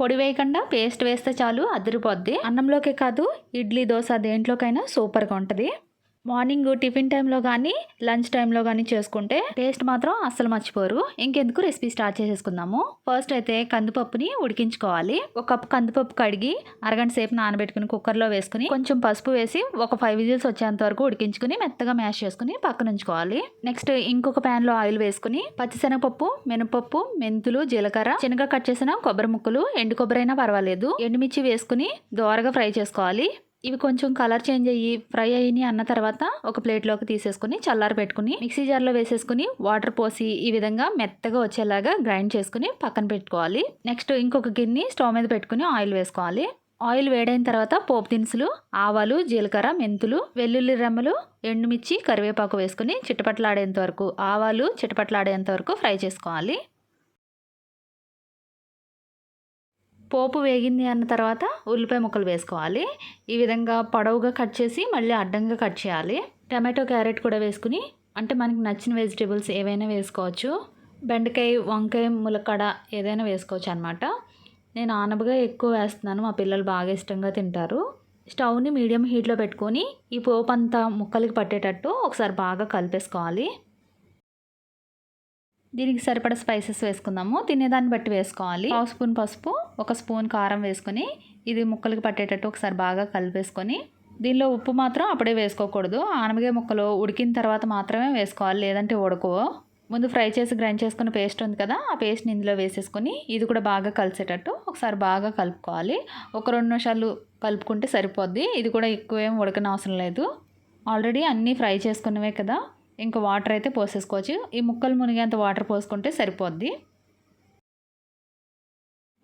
పొడి వేయకుండా పేస్ట్ వేస్తే చాలు అదిరిపోద్ది. అన్నంలోకే కాదు ఇడ్లీ దోశ దేంట్లోకైనా సూపర్గా ఉంటుంది. మార్నింగ్ టిఫిన్ టైంలో కానీ లంచ్ టైంలో కానీ చేసుకుంటే టేస్ట్ మాత్రం అస్సలు మర్చిపోరు. ఇంకెందుకు రెసిపీ స్టార్ట్ చేసేసుకుందాము. ఫస్ట్ అయితే కందిపప్పుని ఉడికించుకోవాలి. ఒక కప్పు కందిపప్పు కడిగి అరగంట సేపు నానబెట్టుకుని కుక్కర్లో వేసుకుని కొంచెం పసుపు వేసి ఒక ఫైవ్ విజిల్స్ వచ్చేంత వరకు ఉడికించుకుని మెత్తగా మ్యాష్ చేసుకుని పక్కన ఉంచుకోవాలి నెక్స్ట్ ఇంకొక ప్యాన్లో ఆయిల్ వేసుకుని పచ్చిశనగపప్పు మినపప్పు మెంతులు జీలకర్ర చిన్నగా కట్ చేసిన కొబ్బరి ముక్కలు ఎండు కొబ్బరి అయినా పర్వాలేదు. ఎండుమిర్చి వేసుకుని దోరగా ఫ్రై చేసుకోవాలి. ఇవి కొంచెం కలర్ చేంజ్ అయ్యి ఫ్రై అయ్యి అన్న తర్వాత ఒక ప్లేట్లోకి తీసేసుకుని చల్లారి పెట్టుకుని మిక్సీ జార్లో వేసేసుకుని వాటర్ పోసి ఈ విధంగా మెత్తగా వచ్చేలాగా గ్రైండ్ చేసుకుని పక్కన పెట్టుకోవాలి. నెక్స్ట్ ఇంకొక గిన్నె స్టవ్ మీద పెట్టుకుని ఆయిల్ వేసుకోవాలి. ఆయిల్ వేడైన తర్వాత పోపు దినుసులు ఆవాలు జీలకర్ర మెంతులు వెల్లుల్లి రెమ్మలు ఎండుమిర్చి కరివేపాకు వేసుకుని చిట్టపట్లాడేంత వరకు ఆవాలు చిట్టపట్లాడేంత వరకు ఫ్రై చేసుకోవాలి. పోపు వేగింది అన్న తర్వాత ఉల్లిపాయ ముక్కలు వేసుకోవాలి. ఈ విధంగా పొడవుగా కట్ చేసి మళ్ళీ అడ్డంగా కట్ చేయాలి. టమాటో క్యారెట్ కూడా వేసుకుని అంటే మనకి నచ్చిన వెజిటేబుల్స్ ఏవైనా వేసుకోవచ్చు. బెండకాయ వంకాయ ములక్కడ ఏదైనా వేసుకోవచ్చు అనమాట నేను ఆనబగా ఎక్కువ వేస్తున్నాను మా పిల్లలు బాగా ఇష్టంగా తింటారు. స్టవ్ని మీడియం హీట్లో పెట్టుకొని ఈ పోపు అంతా ముక్కలకి పట్టేటట్టు ఒకసారి బాగా కలిపేసుకోవాలి. దీనికి సరిపడ స్పైసెస్ వేసుకుందాము. తినేదాన్ని బట్టి వేసుకోవాలి. పావు స్పూన్ పసుపు ఒక స్పూన్ కారం వేసుకొని ఇది ముక్కలకి పట్టేటట్టు ఒకసారి బాగా కలిపేసుకొని దీనిలో ఉప్పు మాత్రం అప్పుడే వేసుకోకూడదు. ఆనమగే ముక్కలు ఉడికిన తర్వాత మాత్రమే వేసుకోవాలి లేదంటే ఉడకవు. ముందు ఫ్రై చేసి గ్రైండ్ చేసుకున్న పేస్ట్ ఉంది కదా ఆ పేస్ట్ని ఇందులో వేసేసుకొని ఇది కూడా బాగా కలిసేటట్టు ఒకసారి బాగా కలుపుకోవాలి. ఒక రెండు నిమిషాలు కలుపుకుంటే సరిపోద్ది. ఇది కూడా ఎక్కువ ఏం ఉడకనవసరం లేదు. ఆల్రెడీ అన్నీ ఫ్రై చేసుకున్నవే కదా. ఇంకా వాటర్ అయితే పోసేసుకోవచ్చు. ఈ ముక్కలు మునిగేంత వాటర్ పోసుకుంటే సరిపోద్ది.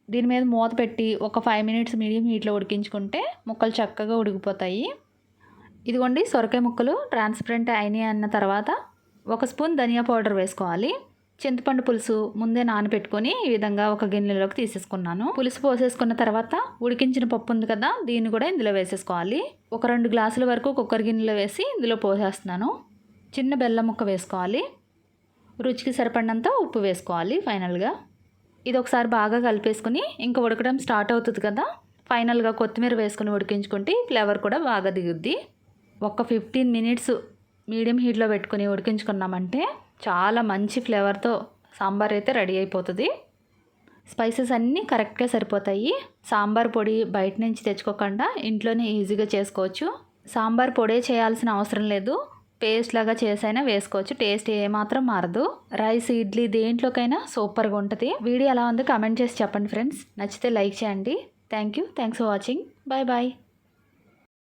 దీని మీద మూత పెట్టి ఒక ఫైవ్ మినిట్స్ మీడియం హీట్లో ఉడికించుకుంటే ముక్కలు చక్కగా ఉడికిపోతాయి. ఇదిగోండి సొరకాయ ముక్కలు ట్రాన్స్పరెంట్ అయినాయి అన్న తర్వాత ఒక స్పూన్ ధనియా పౌడర్ వేసుకోవాలి. చింతపండు పులుసు ముందే నానబెట్టుకొని ఈ విధంగా ఒక గిన్నెలోకి తీసేసుకున్నాను. పులుసు పోసేసుకున్న తర్వాత ఉడికించిన పప్పు ఉంది కదా దీన్ని కూడా ఇందులో వేసేసుకోవాలి. ఒక రెండు గ్లాసుల వరకు కుక్కర్ గిన్నెలో వేసి ఇందులో పోసేస్తున్నాను. చిన్న బెల్లం ముక్క వేసుకోవాలి. రుచికి సరిపడినంత ఉప్పు వేసుకోవాలి ఫైనల్గా. ఇది ఒకసారి బాగా కలిపేసుకుని ఇంకా ఉడకడం స్టార్ట్ అవుతుంది కదా. ఫైనల్గా కొత్తిమీర వేసుకుని ఉడికించుకుంటే ఫ్లేవర్ కూడా బాగా దిగుద్ది. ఒక ఫిఫ్టీన్ మినిట్స్ మీడియం హీట్లో పెట్టుకుని ఉడికించుకున్నామంటే చాలా మంచి ఫ్లేవర్తో సాంబార్ అయితే రెడీ అయిపోతుంది. స్పైసెస్ అన్నీ కరెక్ట్గా సరిపోతాయి. సాంబార్ పొడి బయట నుంచి తెచ్చుకోకుండా ఇంట్లోనే ఈజీగా చేసుకోవచ్చు. సాంబార్ పొడే చేయాల్సిన అవసరం లేదు. పేస్ట్ లాగా చేసైనా వేసుకోవచ్చు. టేస్ట్ ఏమాత్రం మారదు. రైస్ ఇడ్లీ దేంట్లోకైనా సూపర్గా ఉంటుంది. వీడియో ఎలా ఉందో కమెంట్ చేసి చెప్పండి ఫ్రెండ్స్. నచ్చితే లైక్ చేయండి. Thank you thanks for watching. Bye bye.